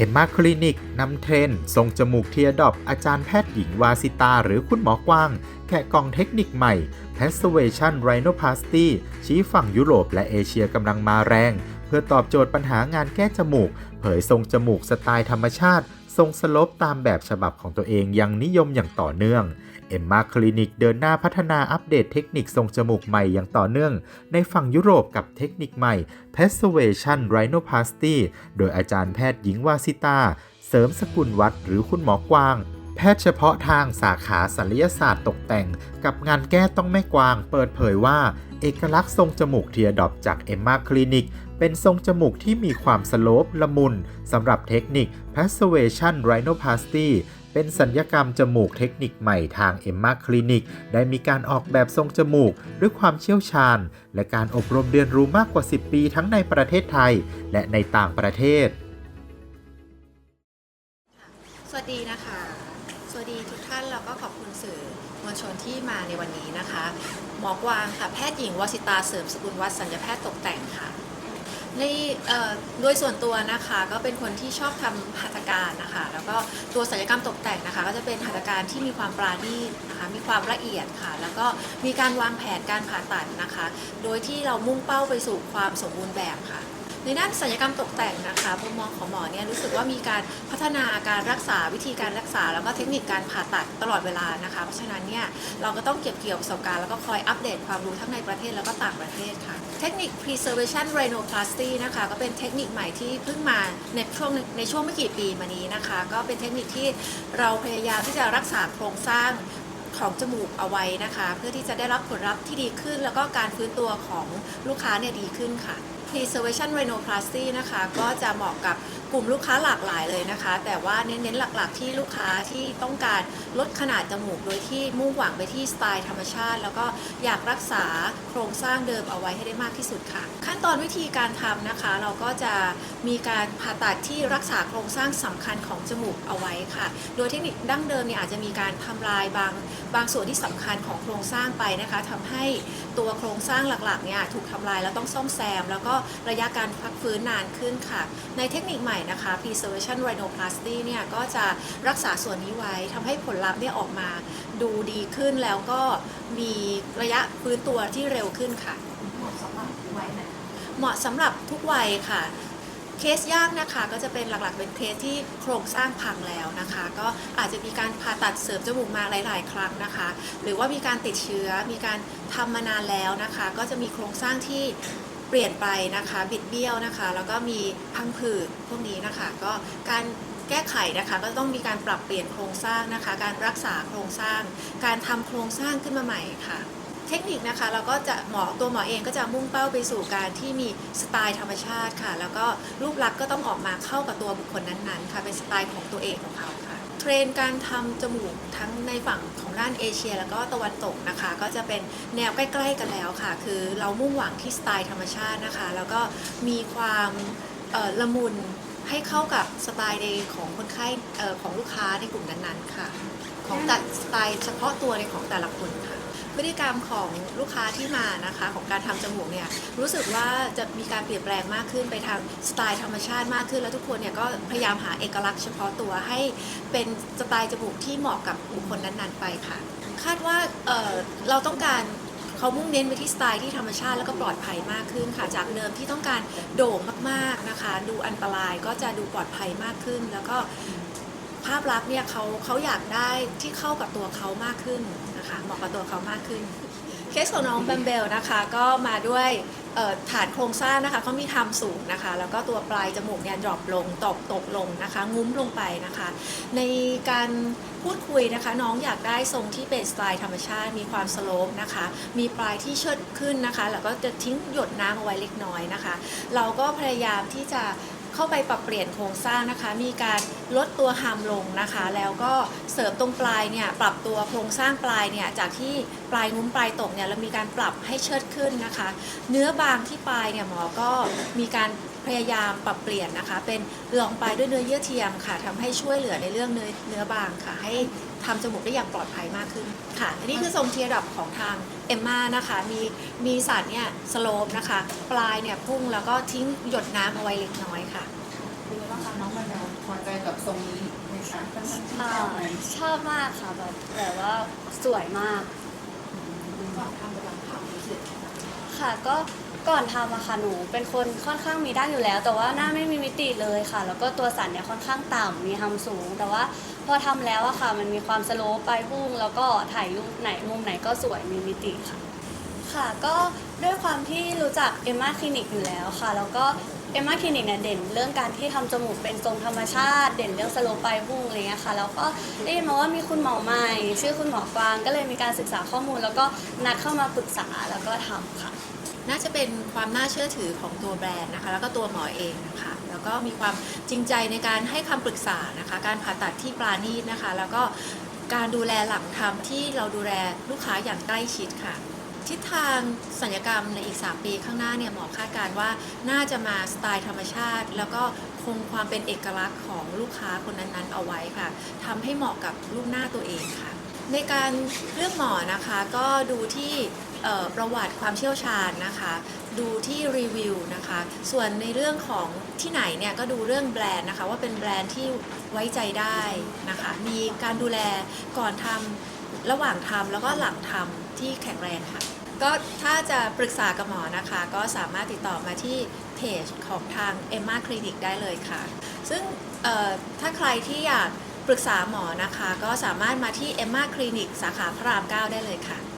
เอ็มมาคลินิกนำเทรนทรงจมูกเทียดอบอาจารย์แพทย์หญิงวาสิตา หรือคุณหมอกว้าง แกะกล่องเทคนิคใหม่ Persuasion Rhinoplasty ชี้ฝั่งยุโรปและเอเชียกำลังมาแรง เพื่อตอบโจทย์ปัญหางานแก้จมูก เผยทรงจมูกสไตล์ธรรมชาติ ทรงสลบตามแบบฉบับของตัวเองยังนิยมอย่างต่อเนื่องเอ็มมาคลินิกเดินหน้าพัฒนาอัปเดตเทคนิคทรงจมูกใหม่อย่างต่อเนื่อง ในฝั่งยุโรปกับเทคนิคใหม่ Persuasion Rhinoplasty โดยอาจารย์แพทย์หญิงวาสิตา เสริมสกุลวัดหรือคุณหมอกวางแพทย์เฉพาะทางสาขาศัลยศาสตร์ตกแต่ง กับงานแก้ต้องแม่กวาง เปิดเผยว่า เอกลักษณ์ทรงจมูกเทียดอบจากเอ็มมาคลินิก เป็นทรงจมูกที่มีความสโลปละมุนสำหรับเทคนิค Persuasion Rhinoplasty เป็นสัญญกรรมจมูกเทคนิคใหม่ทางเอ็มมาคลินิก ได้มีการออกแบบทรงจมูกด้วยความเชี่ยวชาญ และการอบรมเรียนรู้มากกว่า 10 ปีทั้งในประเทศไทย และในต่างประเทศ สวัสดีนะคะ สวัสดีทุกท่านแล้วก็ขอบคุณสื่อมวลช นที่มาในวันนี้นะคะ หมอกวางค่ะ แพทย์หญิงวสิตาเสริมสกุลวัฒน์สัญญาแพทย์ตกแต่งค่ะในโดยส่วนตัวนะคะก็เป็นคนที่ชอบทำหัตถการนะคะ แล้วก็ตัวศัลยกรรมตกแต่งนะคะ ก็จะเป็นหัตถการที่มีความปราณีตนะคะ มีความละเอียดค่ะ แล้วก็มีการวางแผนการผ่าตัดนะคะ โดยที่เรามุ่งเป้าไปสู่ความสมบูรณ์แบบค่ะ ในด้านศัลยกรรมตกแต่งนะคะมุมมองของหมอเนี่ยรู้สึกว่ามีการพัฒนาการรักษาวิธีการรักษา แล้วก็เทคนิคการผ่าตัดตลอดเวลานะคะเพราะฉะนั้นเนี่ยเราก็ต้องเก็บเกี่ยวประสบการณ์แล้วก็คอยอัปเดตความรู้ทั้งในประเทศแล้วก็ต่างประเทศค่ะ เทคนิค preservation rhinoplasty นะคะก็เป็นเทคนิคใหม่ที่เพิ่งมาในช่วงในช่วงไม่กี่ปีมานี้นะคะ ก็เป็นเทคนิคที่เราพยายามที่จะรักษาโครงสร้างของจมูกเอาไว้นะคะ เพื่อที่จะได้รับผลลัพธ์ที่ดีขึ้น แล้วก็การฟื้นตัวของลูกค้าเนี่ยดีขึ้นค่ะ Preservation Rhinoplasty นะคะ ก็จะเหมาะกับกลุ่มลูกค้าหลากหลายเลยนะคะ แต่ว่าเน้นๆหลักๆ ที่ลูกค้าที่ต้องการลดขนาดจมูก โดยที่มุ่งหวังไปที่สไตล์ธรรมชาติ แล้วก็อยากรักษาโครงสร้างเดิมเอาไว้ให้ได้มากที่สุดค่ะ ขั้นตอนวิธีการทำนะคะ เราก็จะมีการผ่าตัดที่รักษาโครงสร้างสำคัญของจมูกเอาไว้ค่ะ โดยเทคนิคดั้งเดิมเนี่ยอาจจะมีการทำลายบางบางส่วนที่สำคัญของโครงสร้างไปนะคะทำให้ตัวโครงสร้างหลักๆเนี่ยถูกทำลายแล้วต้องซ่อมแซม แล้วก็ระยะการพักฟื้นนานขึ้นค่ะ ในเทคนิคใหม่นะคะ preservation rhinoplasty เนี่ยก็จะรักษาส่วนนี้ไว้ทำให้ผลลัพธ์เนี่ยออกมาดูดีขึ้นแล้วก็มีระยะฟื้นตัวที่เร็วขึ้นค่ะ เหมาะสำหรับวัยไหนเหมาะสำหรับทุกวัยค่ะเคสยากนะคะก็จะเป็นหลักๆเป็นเคสที่โครงสร้างพังแล้วนะคะ ก็อาจจะมีการผ่าตัดเสริมจมูกมาหลาย ๆ ครั้งนะคะ หรือว่ามีการติดเชื้อมีการทำมานานแล้วนะคะ ก็จะมีโครงสร้างที่ เปลี่ยนไปนะคะ บิดเบี้ยวนะคะ แล้วก็มีพังผืดพวกนี้นะคะ ก็การแก้ไขนะคะก็ต้องมีการปรับเปลี่ยนโครงสร้างนะคะ การรักษาโครงสร้าง การทำโครงสร้างขึ้นมาใหม่ค่ะ เทคนิคนะคะเราก็จะหมอตัวหมอเองก็จะมุ่งเป้าไปสู่การที่มีสไตล์ธรรมชาติค่ะ แล้วก็รูปลักษณ์ก็ต้องออกมาเข้ากับตัวบุคคลนั้นๆค่ะเป็นสไตล์ของตัวเองของเขาค่ะ เทรนด์การทำจมูกทั้งในฝั่งของด้านเอเชีย แล้วก็ตะวันตกนะคะ ก็จะเป็นแนวใกล้ ๆ กันแล้วค่ะ คือเรามุ่งหวังที่สไตล์ธรรมชาตินะคะ แล้วก็มีความเอ่อละมุนให้เข้ากับสไตล์ในของคนไข้ของลูกค้าในกลุ่มนั้นๆค่ะ ของแต่สไตล์เฉพาะตัวในของแต่ละคนค่ะ พฤติกรรมของลูกค้าที่มานะคะของการทำจมูกเนี่ยรู้สึกว่าจะมีการเปลี่ยนแปลงมากขึ้นไปทางสไตล์ธรรมชาติมากขึ้น แล้วทุกคนเนี่ยก็พยายามหาเอกลักษณ์เฉพาะตัวให้เป็นสไตล์จมูกที่เหมาะกับบุคคลนั้นๆไปค่ะ คาดว่าเเราต้องการเขามุ่งเน้นไปที่สไตล์ที่ธรรมชาติแล้วก็ปลอดภัยมากขึ้นค่ะ จากเดิมที่ต้องการโด่งมากๆนะคะ ดูอันตรายก็จะดูปลอดภัยมากขึ้น แล้วก็าพลักษณ์เนี่ยเขาเขาอยากได้ที่เข้ากับตัวเขามากขึ้นนะคะเหมาะกับตัวเขามากขึ้น เคสของน้องแบมเบลนะคะ ก็มาด้วยฐานโครงสร้างนะคะเขามีทำสูงนะคะ แล้วก็ตัวปลายจมูกเนี่ยดรอปลงตกตกลงนะคะ งุ้มลงไปนะคะ ในการพูดคุยนะคะ น้องอยากได้ทรงที่เป็นสไตล์ธรรมชาติ มีความสโลปนะคะ มีปลายที่เชิดขึ้นนะคะ แล้วก็จะทิ้งหยดน้ำเอาไว้เล็กน้อยนะคะ เราก็พยายามที่จะ เข้าไปปรับเปลี่ยนโครงสร้างนะคะ มีการลดตัวหามลงนะคะ แล้วก็เสริมตรงปลายเนี่ยปรับตัวโครงสร้างปลายเนี่ยจากที่ปลายงุ้มปลายตกเนี่ยเรามีการปรับให้เชิดขึ้นนะคะ เนื้อบางที่ปลายเนี่ยหมอก็มีการพยายามปรับเปลี่ยนนะคะ เป็นรองปลายด้วยเนื้อเยื่อเทียมค่ะทำให้ช่วยเหลือในเรื่องเนื้อเนื้อบางค่ะให้ ทำจมูกได้อย่างปลอดภัยมากขึ้นค่ะอันนี้คือทรงเทียร์ดับของทางเอมมานะคะ มีมีสันเนี่ยสโลปนะคะ ปลายเนี่ยพุ่งแล้วก็ทิ้งหยดน้ำเอาไว้เล็กน้อยค่ะเป็นไงบ้างคะน้องมันแล้วพอทรงนี้ในสารค่อนข้างที่อ่าชอบไหมชอบมากค่ะแบบแบบว่าสวยมาก ก่อนทำกำลังทำรู้สึก ค่ะ ก็ก่อนทำอะค่ะหนูเป็นคนค่อนข้างมีด้านอยู่แล้ว แต่ว่าหน้าไม่มีมิติเลยค่ะ แล้วก็ตัวสันเนี่ยค่อนข้างต่ำมีทำสูง แต่ว่าพอทำแล้วอะค่ะ มันมีความสโลปไปพุ่ง แล้วก็ถ่ายรูปไหนมุมไหนก็สวยมีมิติค่ะ ค่ะก็ด้วยความที่รู้จักเอมมาคลินิกอยู่แล้วค่ะ แล้วก็ เอมมาคลินิกเนี่ยเด่นเรื่องการที่ทำจมูกเป็นทรงธรรมชาติ เด่นเรื่องสโลปปลายพุ่งอะไรเงี้ยค่ะ แล้วก็ได้ยินมาว่ามีคุณหมอใหม่ ชื่อคุณหมอกวางก็เลยมีการศึกษาข้อมูล แล้วก็นัดเข้ามาปรึกษาแล้วก็ทำค่ะ น่าจะเป็นความน่าเชื่อถือของตัวแบรนด์นะคะ แล้วก็ตัวหมอเองนะคะ แล้วก็มีความจริงใจในการให้คำปรึกษานะคะ การผ่าตัดที่ปราณีตนะคะ แล้วก็การดูแลหลังทำที่เราดูแลลูกค้าอย่างใกล้ชิดค่ะ ทิศทางสัญญกรรมในอีก 3 ปีข้างหน้าเนี่ยหมอคาดการว่าน่าจะมาสไตล์ธรรมชาติ แล้วก็คงความเป็นเอกลักษณ์ของลูกค้าคนนั้นๆ เอาไว้ค่ะทำให้เหมาะกับรูปหน้าตัวเองค่ะ ในการเลือกหมอนะคะก็ดูที่ประวัติความเชี่ยวชาญนะคะ ดูที่รีวิวนะคะ ส่วนในเรื่องของที่ไหนเนี่ยก็ดูเรื่องแบรนด์นะคะ ว่าเป็นแบรนด์ที่ไว้ใจได้นะคะ มีการดูแลก่อนทำระหว่างทำแล้วก็หลังทำที่แข็งแรงค่ะ ก็ถ้าจะปรึกษากับหมอนะคะ ก็สามารถติดต่อมาที่เพจของทาง Emma Clinic ได้เลยค่ะ ซึ่งถ้าใครที่อยากปรึกษาหมอนะคะ ก็สามารถมาที่ Emma Clinic สาขาพระราม 9 ได้เลยค่ะ